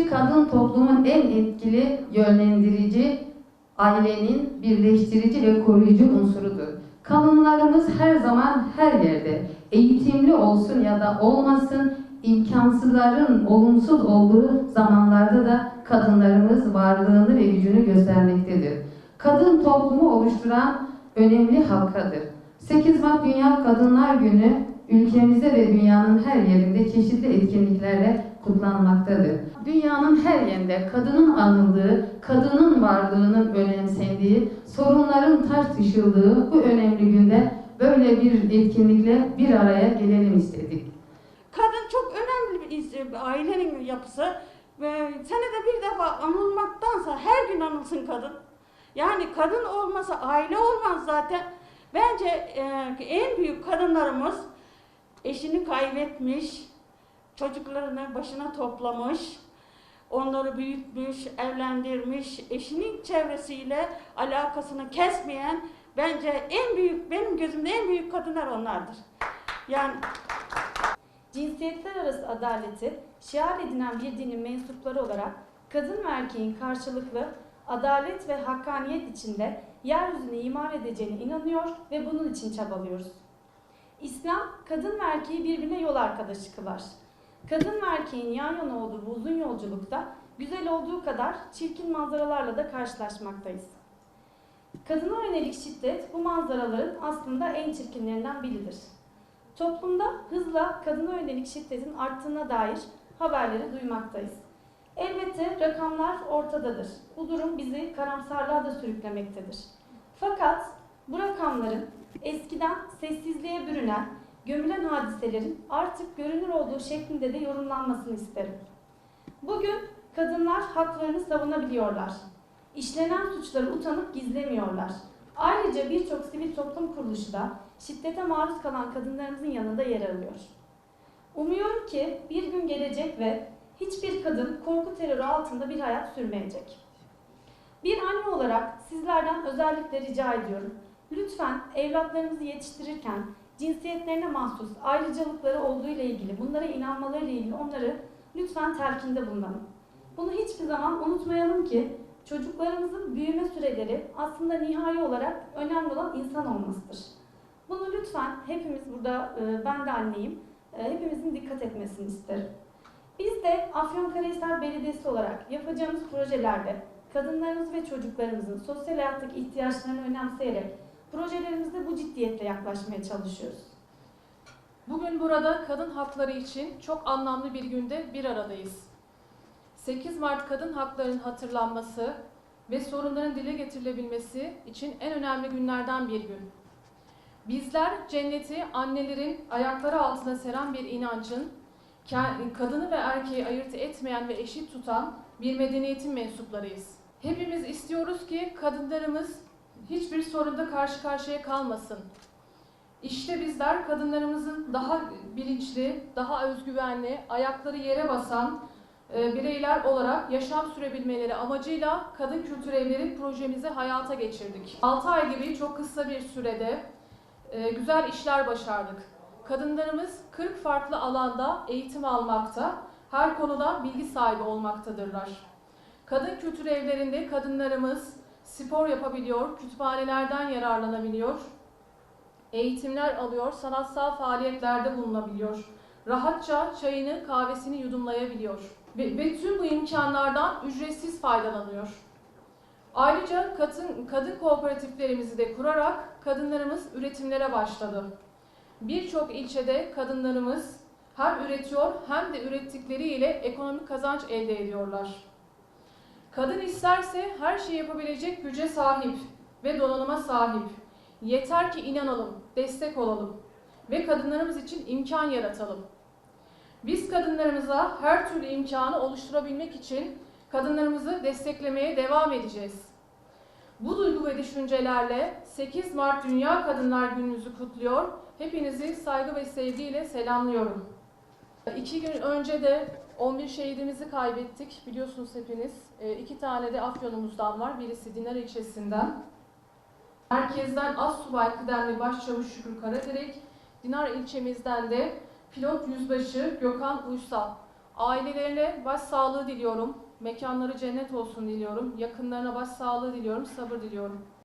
Ki kadın toplumun en etkili yönlendirici, ailenin birleştirici ve koruyucu unsurudur. Kadınlarımız her zaman her yerde eğitimli olsun ya da olmasın imkansızların olumsuz olduğu zamanlarda da kadınlarımız varlığını ve gücünü göstermektedir. Kadın toplumu oluşturan önemli halkadır. 8 Mart Dünya Kadınlar Günü ülkemizde ve dünyanın her yerinde çeşitli etkinliklerle kutlanmaktadır. Dünyanın her yerinde kadının anıldığı, kadının varlığının önemsendiği, sorunların tartışıldığı bu önemli günde böyle bir etkinlikle bir araya gelelim istedik. Kadın çok önemli bir ailenin yapısı. Ve senede bir defa anılmaktansa her gün anılsın kadın. Yani kadın olmasa aile olmaz zaten. Bence e, en büyük kadınlarımız eşini kaybetmiş, çocuklarını başına toplamış, onları büyütmüş, evlendirmiş, eşinin çevresiyle alakasını kesmeyen bence en büyük, benim gözümde en büyük kadınlar onlardır. Yani Cinsiyetler arası adaleti şiar edinen bir dinin mensupları olarak kadın ve erkeğin karşılıklı adalet ve hakkaniyet içinde yeryüzüne imar edeceğine inanıyor ve bunun için çabalıyoruz. İslam kadın ve erkeği birbirine yol arkadaşı kılar. Kadın ve erkeğin yan yana olduğu bu uzun yolculukta güzel olduğu kadar çirkin manzaralarla da karşılaşmaktayız. Kadına yönelik şiddet bu manzaraların aslında en çirkinlerinden biridir. Toplumda hızla kadına yönelik şiddetin arttığına dair haberleri duymaktayız. Elbette rakamlar ortadadır. Bu durum bizi karamsarlığa da sürüklemektedir. Fakat bu rakamların eskiden sessizliğe bürünen, gömülen hadiselerin artık görünür olduğu şeklinde de yorumlanmasını isterim. Bugün kadınlar haklarını savunabiliyorlar. İşlenen suçları utanıp gizlemiyorlar. Ayrıca birçok sivil toplum kuruluşu da şiddete maruz kalan kadınlarımızın yanında yer alıyor. Umuyorum ki bir gün gelecek ve hiçbir kadın korku terörü altında bir hayat sürmeyecek. Bir anne olarak sizlerden özellikle rica ediyorum. Lütfen evlatlarınızı yetiştirirken cinsiyetlerine mahsus ayrıcalıkları olduğu ile ilgili, bunlara inanmaları ile ilgili onları lütfen telkinde bulunalım. Bunu hiçbir zaman unutmayalım ki çocuklarımızın büyüme süreleri aslında nihai olarak önemli olan insan olmasıdır. Bunu lütfen hepimiz burada, e, ben de anneyim, e, hepimizin dikkat etmesini isterim. Biz de Afyonkarahisar Belediyesi olarak yapacağımız projelerde kadınlarımız ve çocuklarımızın sosyal hayattaki ihtiyaçlarını önemseyerek projelerimizde bu ciddiyetle yaklaşmaya çalışıyoruz. Bugün burada kadın hakları için çok anlamlı bir günde bir aradayız. 8 Mart kadın haklarının hatırlanması ve sorunların dile getirilebilmesi için en önemli günlerden bir gün. Bizler cenneti annelerin ayakları altına seren bir inancın, kadını ve erkeği ayırt etmeyen ve eşit tutan bir medeniyetin mensuplarıyız. Hepimiz istiyoruz ki kadınlarımız hiçbir sorunda karşı karşıya kalmasın. İşte bizler kadınlarımızın daha bilinçli, daha özgüvenli, ayakları yere basan e, bireyler olarak yaşam sürebilmeleri amacıyla Kadın Kültür Evleri projemizi hayata geçirdik. 6 ay gibi çok kısa bir sürede e, güzel işler başardık. Kadınlarımız 40 farklı alanda eğitim almakta, her konuda bilgi sahibi olmaktadırlar. Kadın kültür evlerinde kadınlarımız spor yapabiliyor, kütüphanelerden yararlanabiliyor, eğitimler alıyor, sanatsal faaliyetlerde bulunabiliyor. Rahatça çayını, kahvesini yudumlayabiliyor. Ve, ve tüm bu imkanlardan ücretsiz faydalanıyor. Ayrıca kadın, kadın kooperatiflerimizi de kurarak kadınlarımız üretimlere başladı. Birçok ilçede kadınlarımız hem üretiyor hem de ürettikleriyle ekonomik kazanç elde ediyorlar. Kadın isterse her şeyi yapabilecek güce sahip ve donanıma sahip. Yeter ki inanalım, destek olalım ve kadınlarımız için imkan yaratalım. Biz kadınlarımıza her türlü imkanı oluşturabilmek için kadınlarımızı desteklemeye devam edeceğiz. Bu duygu ve düşüncelerle 8 Mart Dünya Kadınlar Gününüzü kutluyor. Hepinizi saygı ve sevgiyle selamlıyorum. İki gün önce de 11 şehidimizi kaybettik biliyorsunuz hepiniz. E, iki tane de Afyon'umuzdan var. Birisi Dinar ilçesinden. Merkezden Assubay Kıdemli Başçavuş Şükrü Karadirek, Dinar ilçemizden de pilot yüzbaşı Gökhan Uysal. Ailelerine başsağlığı diliyorum. Mekanları cennet olsun diliyorum. Yakınlarına başsağlığı diliyorum. Sabır diliyorum.